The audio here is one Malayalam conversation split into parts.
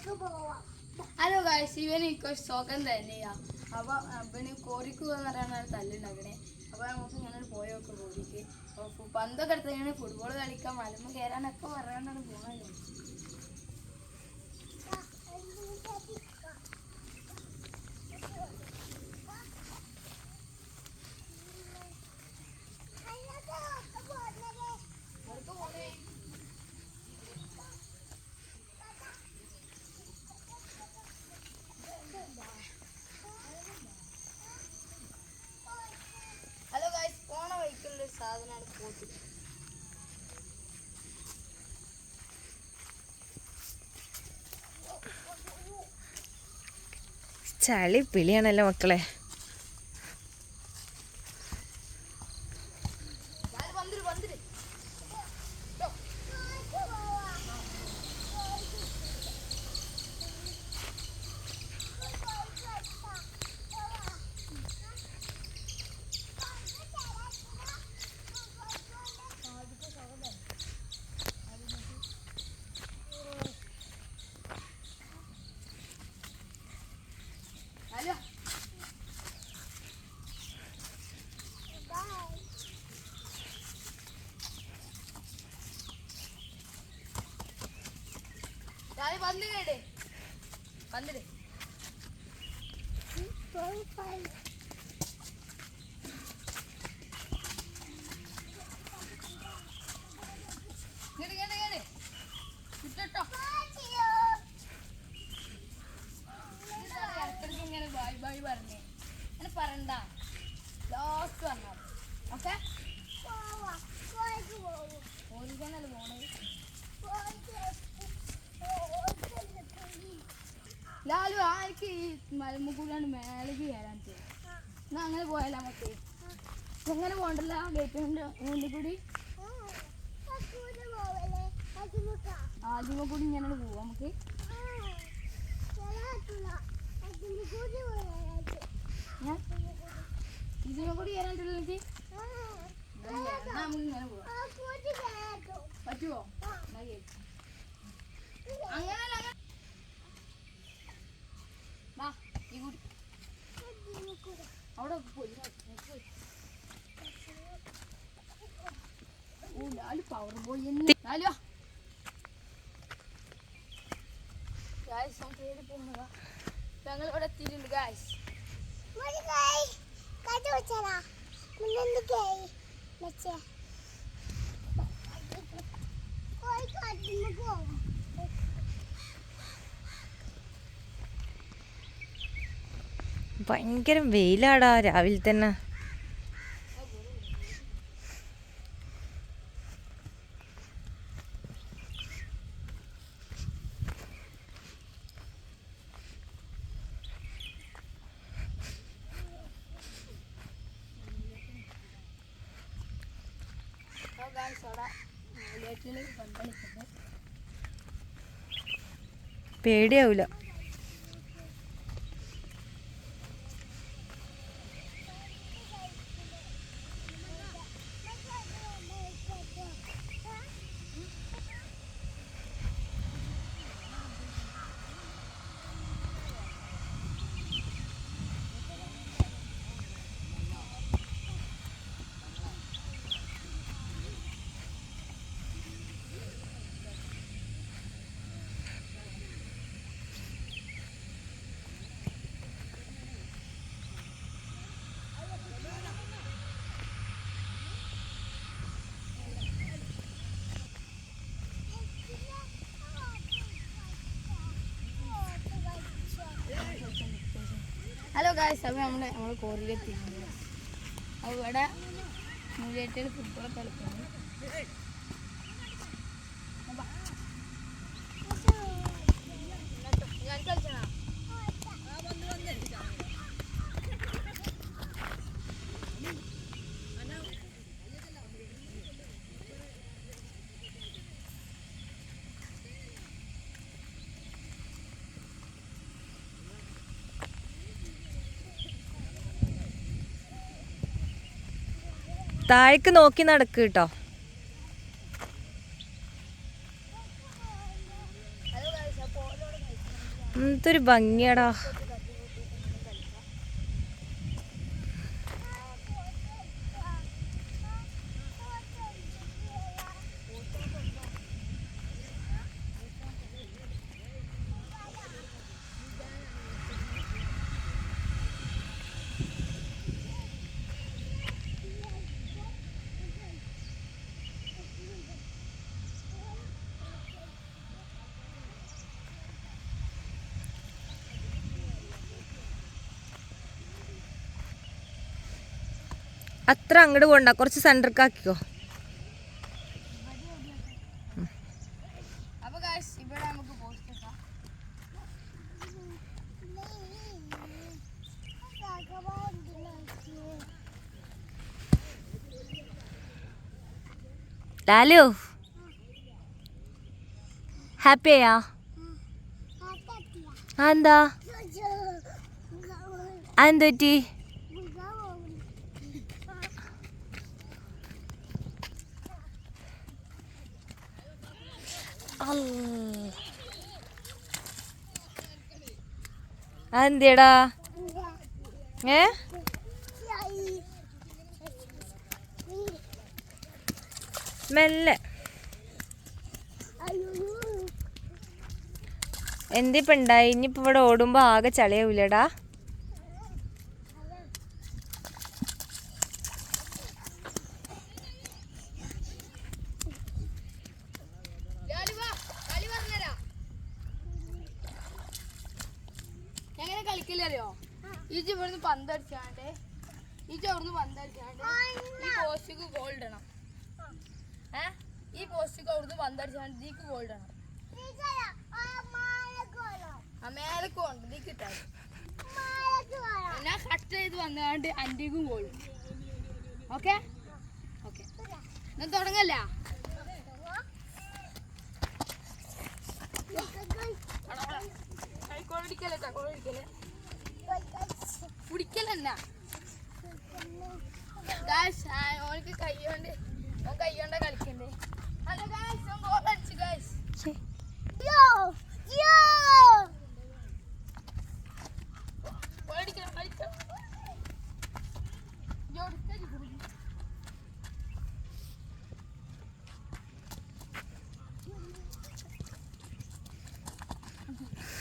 ഹലോ ഗായ്സ് ഇവന് എനിക്ക് സുഖം തന്നെയാ. അപ്പൊ അവന് കോറിക്ക് എന്ന് പറയാനാണ് തല്ലുണ്ടാക്കണേ. അപ്പൊ നമുക്ക് ഇങ്ങനെ പോയൊക്കെ കോറിക്ക് അപ്പൊ ഫു- പന്തൊക്കെ എടുത്ത് ഇങ്ങനെ ഫുട്ബോൾ കളിക്കാൻ മലമ്പ് കയറാനൊക്കെ പറയാനാണ് പോണത് ഹലോ ഗായ്സ് പോണ വഴിക്കുള്ള ഒരു സാധനമാണ് പോത്ത് ചളി പിളിയാണല്ലോ മക്കളെ ഞാൻ വന്നിട്ട് വന്നിട്ട് ഹലോ ഞാൻ വന്ന് കേടേ വന്നിട്ട് ഇങ്ങട് ഇങ്ങട് ഇങ്ങട്. ഇട്ടോ. ഇതെന്താ ഇടയ്ക്കിടയ്ക്ക് ഇങ്ങനെ bye bye പറഞ്ഞേ? അങ്ങനെ പറയണ്ട ലാസ്റ്റ് പറഞ്ഞാൽ ഓക്കെ ഓടിക്കാനല്ലേ പോണത് ലാലു ആർക്ക് ഈ മലമുകൂടാണ് മേലേക്ക് കയറാൻ എന്നാ അങ്ങനെ പോയാലോ നമുക്ക് എങ്ങനെ പോകണ്ടല്ല ഗേറ്റിന്റെ മുന്നിൽ കൂടി ആദ്യമ കൂടി ഇങ്ങനെ പോവാം നമുക്ക്? ഇതിനെ കൂടി കയറാണ്ടില്ല എനിക്ക് നമുക്ക് ഇങ്ങനെ പോവാം. പറ്റുമോ അങ്ങനെ വാ ഈ കൂടി അവിടെ പോയി വാ, ഇങ്ങോട്ട് പോയി. ഓ ലാലു പവർ പോയി എന്ന്. ലാലു വാ. Guys, നമുക്ക് ഏത് പോകുന്നതാ. ഞങ്ങൾ ഇവിടെ എത്തിയിട്ടുണ്ട് ഗായ്സ് ഭയങ്കര വെയിലാടാ രാവിലെ തന്നെ. ഗായ്സ് അവിടെ ലേറ്റിലേക്ക് പന്തളിക്കുന്നത് പേടിയാവൂല. ഹലോ സമയം നമ്മൾ നമ്മൾ കോറിലെത്തിയിട്ടുണ്ട് അവിടെ മൂലിയേറ്റൽ ഫുട്ബോൾ കളിക്കുന്നു താഴേക്ക് നോക്കി നടക്ക് കേട്ടോ എന്തൊരു ഭംഗിയാടാ. അത്ര അങ്ങോട്ട് പോണ്ട. കുറച്ച് സെന്ററിക്കാക്കിക്കോ ആക്കിക്കോ. ലാലു. ഹാപ്പിയാ എന്താ? അതെന്ത് അതെന്തേടാ ഏ? മെല്ലെ. എന്തിപ്പുണ്ടായി ഇനിയിപ്പോ ഇവിടെ ഓടുമ്പോ ആകെ ചളിയാവൂലടാ ലാലു വാ, കളി പറഞ്ഞുതരാം. എങ്ങനെ കളിക്കില്ലറിയോ ഈജ് ഇവിടുന്ന് പന്ത് അടിച്ചാണ്ട് ഈജ് അവിടുന്ന് പന്ത് അടിച്ചാണ്ട് ഈ പോസ്റ്റിക്ക് ഗോൾ ഇടണം ഏ ഈ പോസ്റ്റിക്ക് അവിടുന്ന് പന്ത് അടിച്ചാണ്ട് നീക്ക് ഗോൾ ഇടണം ആ മേലേക്ക് കൊണ്ട് നീ കിട്ടാൻ ഞാൻ കട്ട് ചെയ്ത് വന്നാണ്ട് അന്റിക്കും ഗോൾ ഓക്കെ? ഓക്കെ. എന്നാ തുടങ്ങല്ല? പിടിക്കലെന്നാ ഓനക്ക് കൈ കൊണ്ട് ഓൻ കൈ കൊണ്ടാ കളിക്കണ്ടേ ഹലോ ഗായ്സ് ഓൻ ഗോൾ അടിച്ചു ഗായ്സ് യോ കളിക്കണം കോളാക്കിയ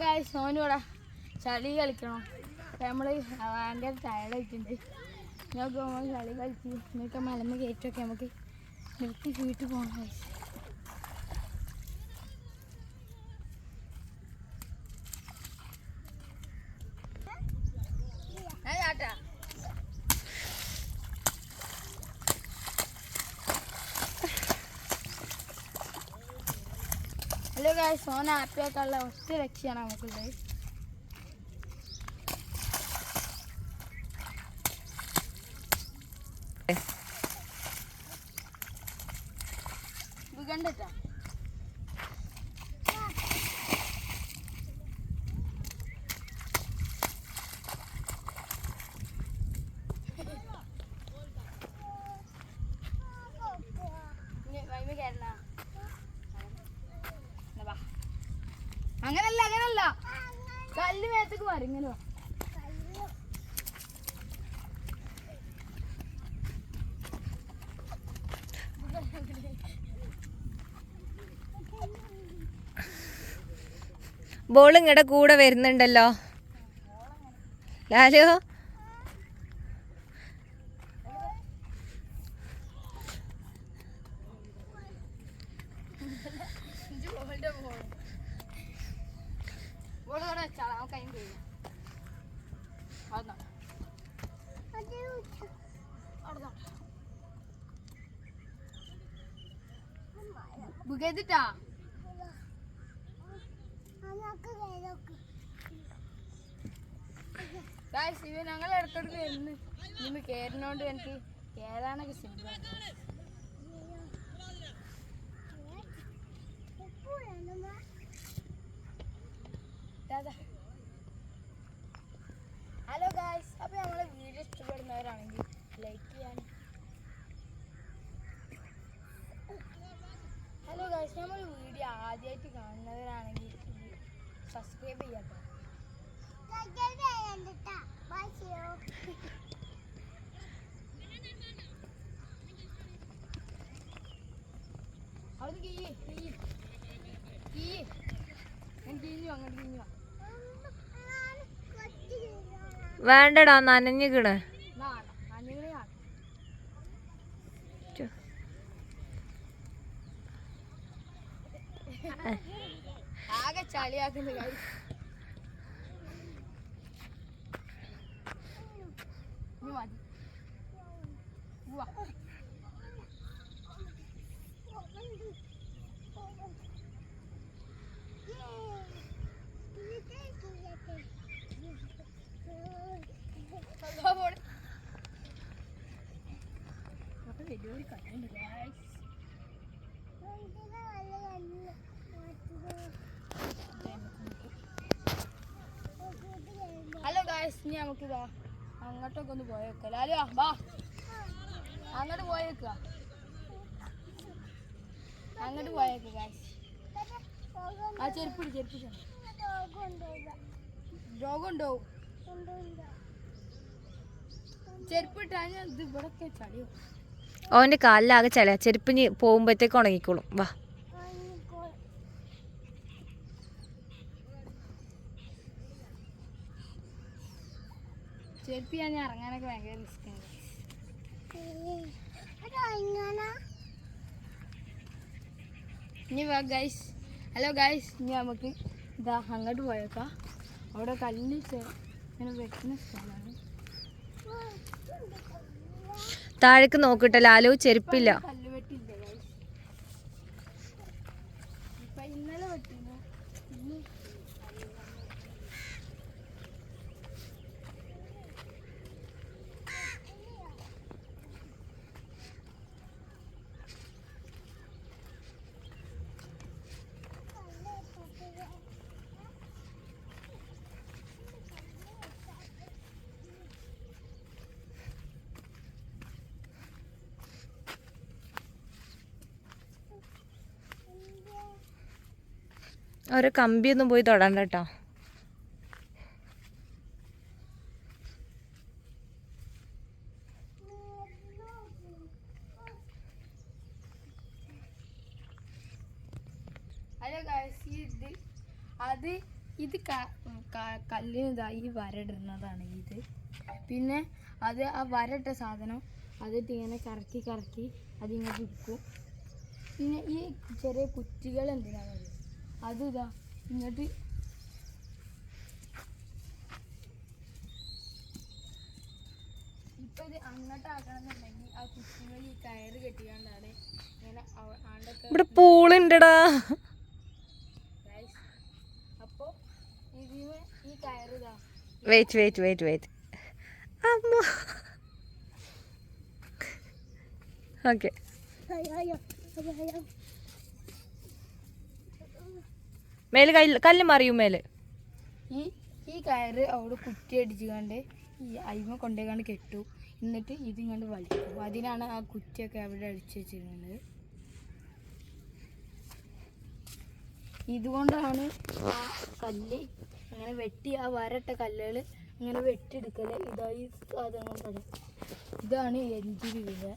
ഗായ്സ് സോനുവിടെ ചളി കളിക്കണം. നമ്മൾ ഭയങ്കര ടയർഡായിട്ടുണ്ട് ഞങ്ങൾക്ക് നമ്മൾ ചളി കളിച്ച് നിങ്ങൾക്ക് മലമ്മ കയറ്റൊക്കെ നമുക്ക് നിർത്തി വീട്ടിൽ പോകണം ഗായ്സ് ചാട്ടാ ഹലോ ഗായ്സ് സോന ഹാപ്പി ആക്കാനുള്ള ഒറ്റ രക്ഷയാണ് നമുക്കുള്ളത്. കണ്ടിട്ടാ? ഇങ്ങനെ ബോൾ ഇങ്ങടെ കൂടെ വരുന്നുണ്ടല്ലോ. ലാലു ഇഞ്ചി ബോളിന്റെ ബോൾ ബോൾ ഇവിടെ വെച്ചാളാ നമുക്ക് അതിന് കഴിയാം അവിടെ നോട്ടെ അവിടെ നോട്ടെ സുഖത്തിട്ടാ ശിവ ഞങ്ങൾ ഇടത്തോട്ട് വരുന്നു. ഇനി കയറിനോണ്ട് എനിക്ക് കയറാനൊക്കെ ശിവ. ഹലോ ഗായ്സ് അപ്പോൾ നമ്മളെ വീഡിയോ ഇഷ്ടപ്പെടുന്നവരാണെങ്കിൽ ലൈക്ക് ചെയ്യാൻ ഹലോ ഗായ്സ് നമ്മൾ വീഡിയോ ആദ്യമായിട്ട് കാണുന്നവരാണെങ്കിൽ സബ്സ്ക്രൈബ് ചെയ്യാട്ടോ. അവിടെ ഞാൻ കീഞ്ഞു അങ്ങോട്ട് കീഞ്ഞു. വേണ്ടടാ നനഞ്ഞിക്കണ് നാളെ ചളിയാക്കുന്ന മതി വലിയൊരു കല്ലുണ്ട് guys. ഹലോ ഗായ്സ് ഇനി നമുക്ക് ഇതാ അങ്ങോട്ടൊക്കെ ഒന്ന് പോയേക്കാം ലാലോ വാ. അങ്ങോട്ട് പോയേക്കുക അങ്ങോട്ട് പോയേക്കുക ഗായ്സ് ആ ചെരുപ്പിടി ചെരുപ്പിടി. രോഗം ഉണ്ടാവും ചെരുപ്പിട്ടാ ഞാൻ ഇത് ഇവിടൊക്കെ ചളിയോ ഓന്റെ കാലിലാകെ ചളിയാ. ചെരുപ്പിന് പോകുമ്പോഴത്തേക്ക് ഉണങ്ങിക്കോളും. വാ. ചെരുപ്പ് ഞാൻ ഇറങ്ങാനൊക്കെ ഭയങ്കര ഇനി വാ ഗൈസ് ഹലോ ഗൈസ് ഇനി നമുക്ക് ഇതാ അങ്ങോട്ട് പോയേക്കാം. അവിടെ കല്ല് ഇങ്ങനെ വെക്കുന്ന സ്ഥലമാണ്. താഴേക്ക് നോക്കിട്ടല്ലോ ലാലു ചെരുപ്പില്ല കല്ല് വെട്ടില്ല ഗൈസ് ഇപ്പൊ ഇന്നലെ വെട്ടിന്നു ഇന്ന് ഓരോ കമ്പിയൊന്നും പോയി തൊടണ്ട കേട്ടോ. അത് ഇത് കല്ലിന് ഈ വരടുന്നതാണ് ഇത്. പിന്നെ അത് ആ വരട്ട സാധനം അതിട്ട് ഇങ്ങനെ കറക്കി കറക്കി അതിങ്ങനെ വിൽക്കും പിന്നെ ഈ ചെറിയ കുറ്റികൾ എന്തിനാണ് അത് ഇതാ ഇങ്ങോട്ട്. ഇപ്പൊ ഇത് അങ്ങോട്ട് എന്നുണ്ടെങ്കിൽ ആ കുറ്റികൾ ഈ കയറ് കെട്ടിയാണ്ടാണ് ഇങ്ങനെ ആണ്ടൊക്കെ ഇവിടെ പൂളുണ്ടടാ. അപ്പോ ഇതിന് ഈ ഇതാ വെയിറ്റ് വെയിറ്റ് വെയിറ്റ് വെയിറ്റ് അമ്മ. ഓക്കെ മേൽ കല്ല് കല്ല് മറിയും മേലെ. ഈ ഈ കയറ് അവിടെ കുറ്റി അടിച്ചുകൊണ്ട് ഈ അയിമ കൊണ്ടേക്കാണ്ട് കെട്ടു. എന്നിട്ട് ഇതിങ്ങോട്ട് വലിക്കും. അതിനാണ് ആ കുറ്റിയൊക്കെ അവിടെ അടിച്ചു വെച്ചിരുന്നത്. ഇതുകൊണ്ടാണ് ആ കല്ല് ഇങ്ങനെ വെട്ടി ആ വരട്ട കല്ലുകൾ ഇങ്ങനെ വെട്ടിയെടുക്കൽ. ഇതായി സാധനം കൊണ്ടാണ് ഇതാണ് എഞ്ചിൻ വീട്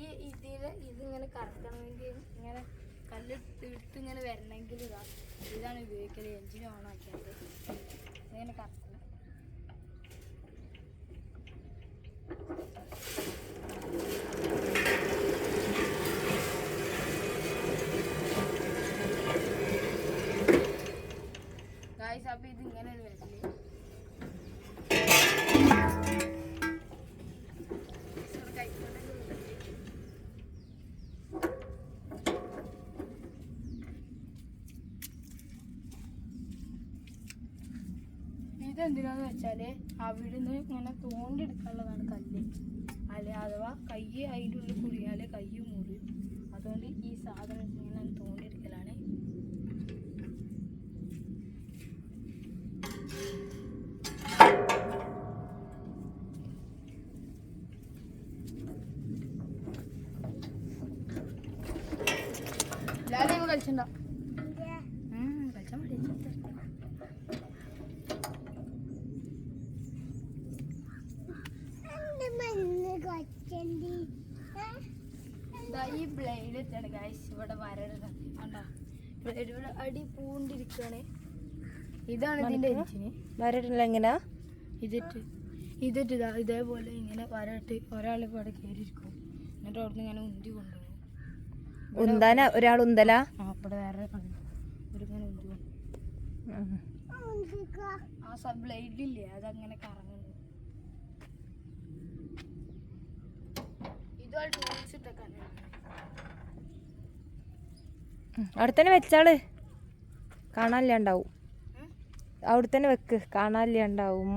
ഈ ഇതിൽ ഇതിങ്ങനെ കറക്കണമെങ്കിൽ ഇങ്ങനെ കല്ല് എടുത്ത് ഇങ്ങനെ വരണമെങ്കിൽ ഇതാ ഉപയോഗിക്കൽ എഞ്ചിൻ ഓൺ ആക്കിയത് ഇങ്ങനെ കറക്കും ഗായ്സ് അപ്പോൾ ഇത് ഇങ്ങനെ എന്തിനാന്ന് വെച്ചാൽ അവിടുന്ന് ഇങ്ങനെ തോണ്ടെടുക്കാനുള്ളതാണ് കല്ല്. അല്ലെ അഥവാ കൈ അതിന്റെ ഉള്ളിൽ കുടിയാൽ കൈ മുറിയും. അതുകൊണ്ട് ഈ സാധനം ഇങ്ങനെ തോണ്ടെടുക്കലാണ്. എല്ലാവരും കളിച്ചിട്ടുണ്ടോ കളിച്ചാൽ മതി ദാ ഈ ബ്ലേഡ് എത്താണ് ഗൈസ് ഇവിടെ വരരുത് കണ്ടോ ബ്ലേഡ് ഇവിടെ അടി പൂണ്ടിരിക്കുകയാണ് ഇതാണ് ഇതിന്റെ എഞ്ചിന് വരട്ടില്ല എങ്ങനാ ഇതിട്ട് ഇതിട്ട് ഇതാ ഇതേപോലെ ഇങ്ങനെ വരട്ട് ഒരാൾ ഇപ്പോൾ അവിടെ കയറിയിരിക്കും. എന്നിട്ട് അവിടുന്ന് ഇങ്ങനെ ഉന്തി കൊണ്ടുപോകും. ഉന്താന? ഒരാൾ ഉന്തല? അവിടെ വേറെ കണ്ടു ഇങ്ങനെ ഉന്തി ആ സബ് ബ്ലേഡ് ഇല്ലേ അതങ്ങനെ കറങ്ങുന്നു. ഇതുമായിട്ട് ടൂൾസ് ഇട്ടൊക്കെ അവിടെ തന്നെ വെച്ചാൾ. കാണാനില്ലാണ്ടാവും. അവിടെ തന്നെ വെക്ക്. കാണാനില്ലാണ്ടാവും.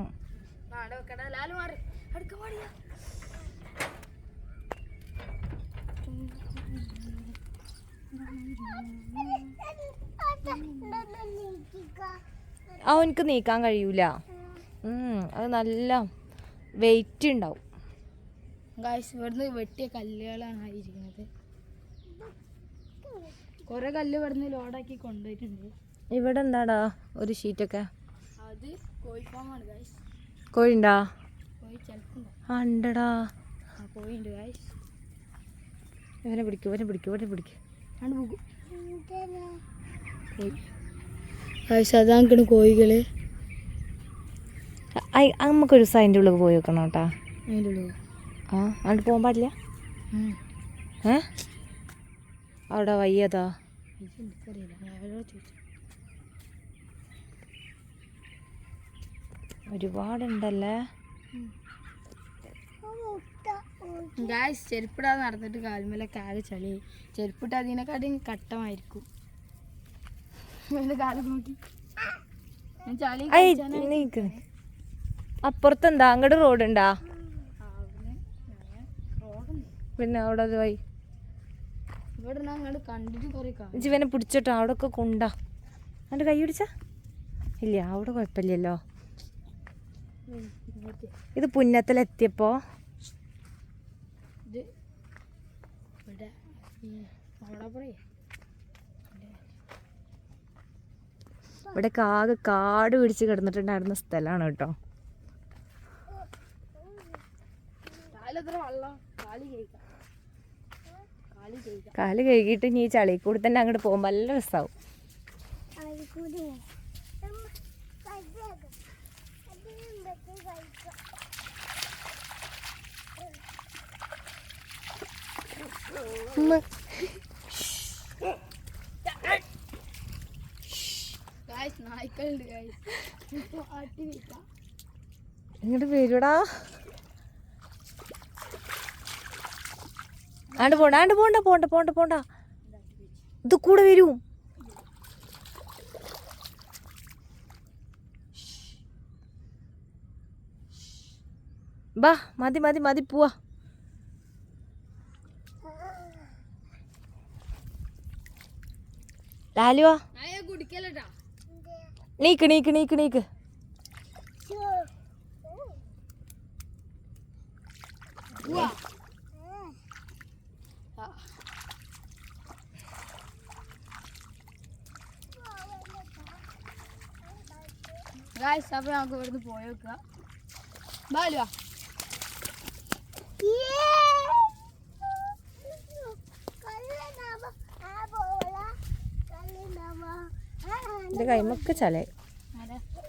അവനക്ക് നീക്കാൻ കഴിയൂല. ഉം, അത് നല്ല വെയിറ്റ് ഉണ്ടാവും ഇവിടുന്ന് വെട്ടിയ കല്ലുകളാണ് ആയിരിക്കുന്നത് കുറെ കല്ല് ഇവിടുന്ന് ലോഡാക്കി കൊണ്ടുപോയിട്ടുണ്ട്. ഇവിടെ എന്താടാ ഒരു ഷീറ്റൊക്കെ? അത് കോഴി ഫാമാണ് ഗായ്സ് കോഴിണ്ടാ? കോഴി ചിലപ്പുണ്ടോ. ആ ഉണ്ടടാ. ആ കോഴിയുണ്ട് ഗായ്സ് ഇവനെ പിടിക്കും ഇവനെ പിടിക്കും ഇവനെ പിടിക്കും. അതാണ് പോകും ഗായ്സ് അതാക്കണ് കോഴികൾ. ഐ- നമുക്കൊരു ദിവസം അതിന്റെ ഉള്ളിൽ പോയി വെക്കണം കേട്ടാ. അതിന്റെ ഉള്ളിൽ ആ അങ്ങോട്ട് പോകാൻ പാടില്ല? ഏ? അവിടെ വയ്യതാ. ഒരുപാടുണ്ടല്ലേ? ഗായ്സ് ചെരുപ്പിടാതെ നടന്നിട്ട് കാൽമേലൊക്കെ ആകെ ചളി. ചെരുപ്പിട്ട് അതിനെക്കാട്ടും കട്ടമായിരിക്കും. എന്റെ കാലം നോക്കി. ഞാൻ ചളി ഐ കളിച്ചാനാ- നീക്ക്. അപ്പുറത്തെന്താ അങ്ങോട്ട് റോഡുണ്ടാ. പിന്നെ അവിടെ അത് വൈ ഇവിടെ ഞാൻ അങ്ങോട്ട് കണ്ടിട്ട് കുറേ കാണും ജീവനെ പിടിച്ചിട്ട് അവിടെ ഒക്കെ കൊണ്ടാ. എന്നിട്ട് കൈ പിടിച്ച? ഇല്ല അവിടെ കുഴപ്പമില്ലല്ലോ. ഇത് പുന്നത്തിലെത്തിയപ്പോ? ഇവിടെ ആകെ കാട് പിടിച്ച് കിടന്നിട്ടുണ്ടായിരുന്ന സ്ഥലമാണ് കേട്ടോ. കാലത്ര വെള്ളം? കാലി കേൾക്കാം കാലി കഴുകിയിട്ട് ഇനി ഈ ചളി കൂടി തന്നെ അങ്ങോട്ട് പോകുമ്പോൾ നല്ല രസമാവും ഇങ്ങോട്ട് വരൂടാ. ആണ്ട് പോണ്ട ആണ്ട് പോണ്ട പോണ്ട പോണ്ട പോണ്ട. ഇത് കൂടെ വരൂ. ബാ മതി മതി മതി പോവാ. ലാലുവാ നീക്ക് നീക്ക് നീക്ക് നീക്ക്. നീക്ക് ഗായ്സ് അപ്പോൾ നമുക്ക് ഇവിടുന്ന് പോയി വെക്കുക ബാലുവാ. എന്റെ കൈമൊക്കെ ചലേ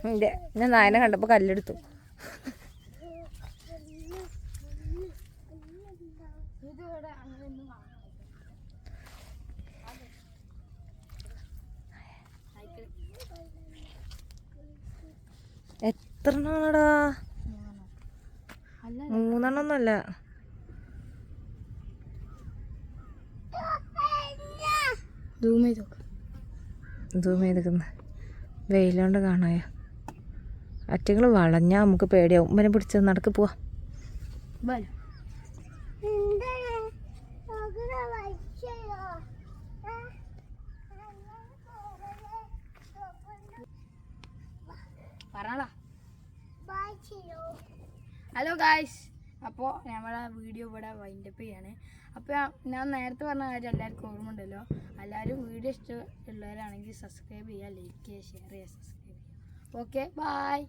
എന്റെ ഞാൻ നായനെ കണ്ടപ്പോൾ കല്ലെടുത്തു ഇത് ഇവിടെ അങ്ങനെ ഒന്നും കാണാൻ എത്ര എണ്ണമാണെടാ അല്ല ഒന്നുമല്ല സൂം ചെയ്ത് സൂം ചെയ്തിരിക്കുന്ന. വെയിലോണ്ട് കാണായ അറ്റങ്ങൾ വളഞ്ഞാൽ നമുക്ക് പേടിയാവും. ഇവനെ പിടിച്ച് നടക്ക് പോവാ. Hello guys. അപ്പോൾ നമ്മളെ വീഡിയോ ഇവിടെ വൈൻഡപ്പ് ചെയ്യാണ്. അപ്പോൾ ഞാൻ നേരത്തെ പറഞ്ഞ കാര്യം എല്ലാവർക്കും ഓർമ്മ ഉണ്ടല്ലോ എല്ലാവരും വീഡിയോ ഇഷ്ടമുള്ളവരാണെങ്കിൽ സബ്സ്ക്രൈബ് ചെയ്യുക ലൈക്ക് ചെയ്യുക ഷെയർ ചെയ്യുക സബ്സ്ക്രൈബ് ചെയ്യുക. Okay bye